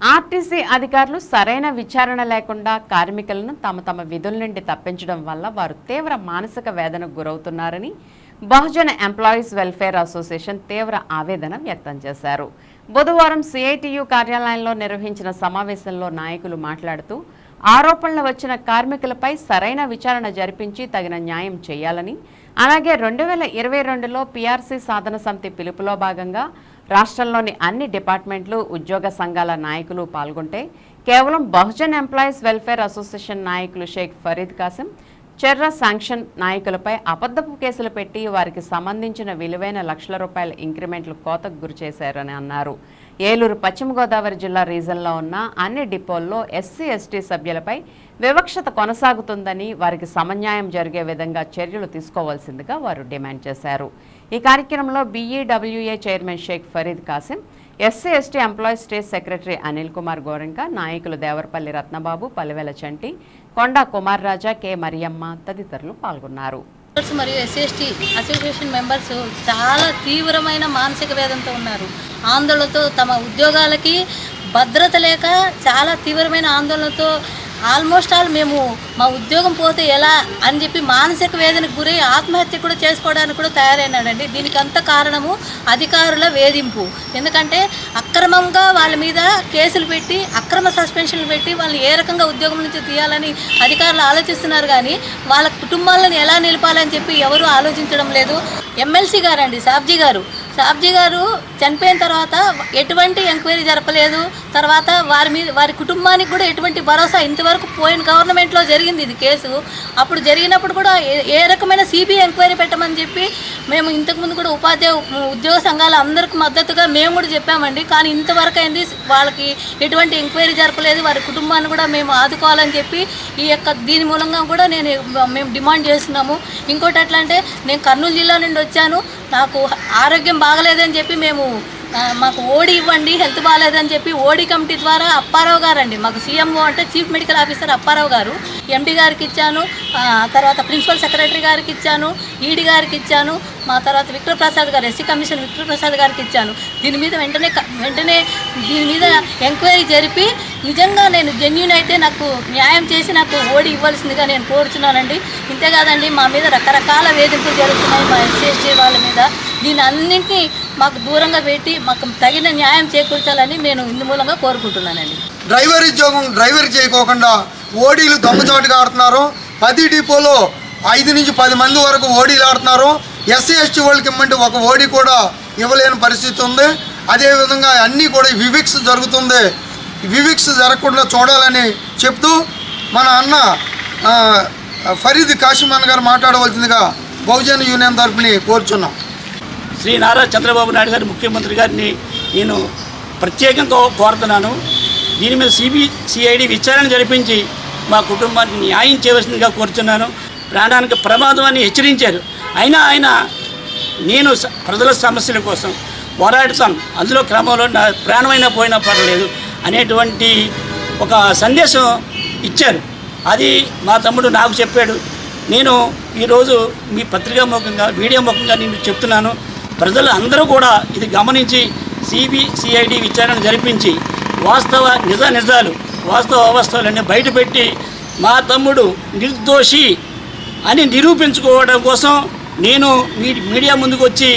RTC అధికారులు సరైన విచారణ లేకుండా కార్మికులను తమ తమ విధుల నుండి తప్పించడం వల్ల వారు తీవ్ర మానసిక వేదనకు గురవుతున్నారని బహుజన ఎంప్లాయీస్ వెల్ఫేర్ అసోసియేషన్ తీవ్ర ఆవేదన వ్యక్తం చేశారు. బుధవారం సిఐటియు కార్యాలయంలో నిర్వహించిన సమావేశంలో నాయకులు మాట్లాడుతూ ఆరోపణలు వచ్చిన కార్మికులపై సరైన విచారణ జరిపించి తగిన న్యాయం చేయాలని అలాగే రెండు వేల ఇరవై రెండులో పీఆర్సీ సాధన సమితి పిలుపులో భాగంగా రాష్ట్రంలోని అన్ని డిపార్ట్మెంట్లు ఉద్యోగ సంఘాల నాయకులు పాల్గొంటే కేవలం బహుజన్ ఎంప్లాయీస్ వెల్ఫేర్ అసోసియేషన్ నాయకులు షేక్ ఫరీద్ కాసిం చెర్ర శాంక్షన్ నాయకులపై అబద్ధపు కేసులు పెట్టి వారికి సంబంధించిన విలువైన లక్షల రూపాయల ఇంక్రిమెంట్లు కోతకు గురి చేశారని అన్నారు. ఏలూరు పశ్చిమ గోదావరి జిల్లా రీజన్లో ఉన్న అన్ని డిపోల్లో ఎస్సీ ఎస్టీ సభ్యులపై వివక్షత కొనసాగుతుందని వారికి సమన్యాయం జరిగే విధంగా చర్యలు తీసుకోవాల్సిందిగా వారు డిమాండ్ చేశారు. ఈ కార్యక్రమంలో BEWA chairman Sheikh Farid Kasim SC ST employee state secretary Anil Kumar Goranka నాయకులు దేవరపల్లి రత్నబాబు పలివెల చంటి కొండా కుమార్ రాజా కె మరియమ్మ తదితరులు పాల్గొన్నారు. మెంబర్స్ మరియు ఎస్సీ అసోసియేషన్ మెంబర్స్ చాలా తీవ్రమైన మానసిక వేదంతో ఉన్నారు. ఆందోళనతో తమ ఉద్యోగాలకి భద్రత లేక చాలా తీవ్రమైన ఆందోళనతో ఆల్మోస్ట్ ఆల్ మేము మా ఉద్యోగం పోతే ఎలా అని చెప్పి మానసిక వేదనకు గురై ఆత్మహత్య కూడా చేసుకోవడానికి కూడా తయారైనాడండి. దీనికి అంత కారణము అధికారుల వేధింపు. ఎందుకంటే అక్రమంగా వాళ్ళ మీద కేసులు పెట్టి అక్రమ సస్పెన్షన్లు పెట్టి వాళ్ళని ఏ రకంగా ఉద్యోగం నుంచి తీయాలని అధికారులు ఆలోచిస్తున్నారు కానీ వాళ్ళ కుటుంబాలను ఎలా నిలపాలని చెప్పి ఎవరూ ఆలోచించడం లేదు. ఎమ్మెల్సీ గారండి సాబ్జీ గారు. సాబ్జీ గారు చనిపోయిన తర్వాత ఎటువంటి ఎంక్వైరీ జరపలేదు. తర్వాత వారి మీద వారి కుటుంబానికి కూడా ఎటువంటి భరోసా ఇంతవరకు పోయిన గవర్నమెంట్లో జరిగింది ఇది కేసు. అప్పుడు జరిగినప్పుడు కూడా ఏ- ఏ రకమైన సిబిఐ ఎంక్వైరీ పెట్టమని చెప్పి మేము ఇంతకుముందు కూడా ఉపాధ్యాయ ఉద్యోగ సంఘాల అందరికి మద్దతుగా మేము కూడా చెప్పామండి. కానీ ఇంతవరకు అయింది వాళ్ళకి ఎటువంటి ఎంక్వైరీ జరపలేదు. వారి కుటుంబాన్ని కూడా మేము ఆదుకోవాలని చెప్పి ఈ యొక్క దీని మూలంగా కూడా నేను మేము డిమాండ్ చేస్తున్నాము. ఇంకోటి ఎట్లా అంటే నేను కర్నూలు జిల్లా నుండి వచ్చాను. నాకు ఆరోగ్యం బాగలేదని చెప్పి మేము మాకు ఓడి ఇవ్వండి హెల్త్ బాగాలేదని చెప్పి ఓడి కమిటీ ద్వారా అప్పారావు గారు అండి మాకు సీఎంఓ అంటే చీఫ్ మెడికల్ ఆఫీసర్ అప్పారావు గారు. ఎండి గారికి ఇచ్చాను తర్వాత ప్రిన్సిపల్ సెక్రటరీ గారికి ఇచ్చాను ఈడీ గారికి ఇచ్చాను మా తర్వాత విక్టర్ ప్రసాద్ గారు ఎస్సీ కమిషన్ విక్టర్ ప్రసాద్ గారికి ఇచ్చాను. దీని మీద వెంటనే వెంటనే దీని మీద ఎంక్వైరీ జరిపి నిజంగా నేను జెన్యున్ అయితే నాకు న్యాయం చేసి నాకు ఓడి ఇవ్వాల్సిందిగా నేను కోరుచున్నానండి. ఇంతేకాదండి మా మీద రకరకాల వేధింపులు జరుగుతున్నాయి మా ఎస్సీ వాళ్ళ మీద. దీని అన్నింటినీ మాకు దూరంగా పెట్టి మాకు తగిన న్యాయం చేకూర్చాలని నేను ఇందు మూలంగా కోరుకుంటున్నానండి. డ్రైవర్ ఉద్యోగం డ్రైవర్ చేయకోకుండా ఓడీలు దొంగచాటుగా ఆడుతున్నారు. పది డిపోలో ఐదు నుంచి పది మంది వరకు ఓడీలు ఆడుతున్నారు. ఎస్సీ ఎస్టీ వాళ్ళకి ఇమ్మంటే ఒక ఓడి కూడా ఇవ్వలేని పరిస్థితి ఉంది. అదేవిధంగా అన్నీ కూడా వివిక్స్ జరుగుతుంది. వివిక్స్ జరగకుండా చూడాలని చెప్తూ మన అన్న ఫరీద్ కాశిమాన్ గారు మాట్లాడవలసిందిగా బహుజన యూనియన్ తరఫుని కోరుచున్నాం. శ్రీ నారా చంద్రబాబు నాయుడు గారి ముఖ్యమంత్రి గారిని నేను ప్రత్యేకంగా కోరుతున్నాను. దీని మీద సిబి సిఐడి విచారణ జరిపించి మా కుటుంబానికి న్యాయం చేయవలసిందిగా కోరుతున్నాను ప్రాణానికి ప్రమాదం అని హెచ్చరించారు. అయినా ఆయన నేను ప్రజల సమస్యల కోసం పోరాడుతాను అందులో క్రమంలో నా ప్రాణమైనా పోయినా పర్వాలేదు అనేటువంటి ఒక సందేశం ఇచ్చారు. అది మా తమ్ముడు నాకు చెప్పాడు. నేను ఈరోజు మీ పత్రికా ముఖంగా వీడియో ముఖంగా నేను చెప్తున్నాను. ప్రజలు అందరూ కూడా ఇది గమనించి సిబిసిఐడి విచారణ జరిపించి వాస్తవ నిజ నిజాలు వాస్తవ అవస్థలన్నీ బయటపెట్టి మా తమ్ముడు నిర్దోషి అని నిరూపించుకోవడం కోసం నేను మీ మీడియా ముందుకు వచ్చి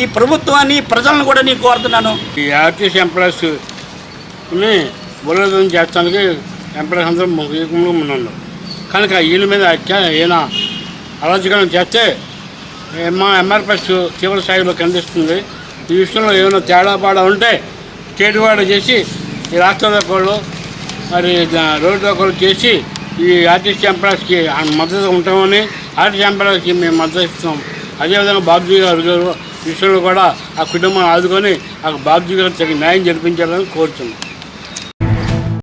ఈ ప్రభుత్వాన్ని ప్రజలను కూడా నేను కోరుతున్నాను. ఈ ఆర్టీసీ ఎంప్లాయీస్ని బుల్లదం చేస్తానికి ఎంప్లాయీస్ అందరూ ముఖ్యంగా ఉన్నాను. కనుక వీళ్ళ మీద ఈయన అరాజకం చేస్తే మా ఎంఆర్పిఎస్ తీవ్ర స్థాయిలో కనిపిస్తుంది. ఈ విషయంలో ఏమైనా తేడా పాడా ఉంటే చేటువాడ చేసి ఈ రాష్ట్రంలో ఒకళ్ళు మరి రోడ్డు ఒకళ్ళు చేసి ఈ ఆర్టీసీ ఎంప్లాయీస్కి మద్దతు ఉంటామని ఆర్టీసీ ఎంప్లాయీస్కి మేము మద్దతు ఇస్తున్నాం. అదేవిధంగా బాబ్జీ గారు గారు విషయంలో కూడా ఆ కుటుంబాన్ని ఆదుకొని ఆ బాబ్జీ గారు తగిన న్యాయం జరిపించాలని కోరుతున్నాం.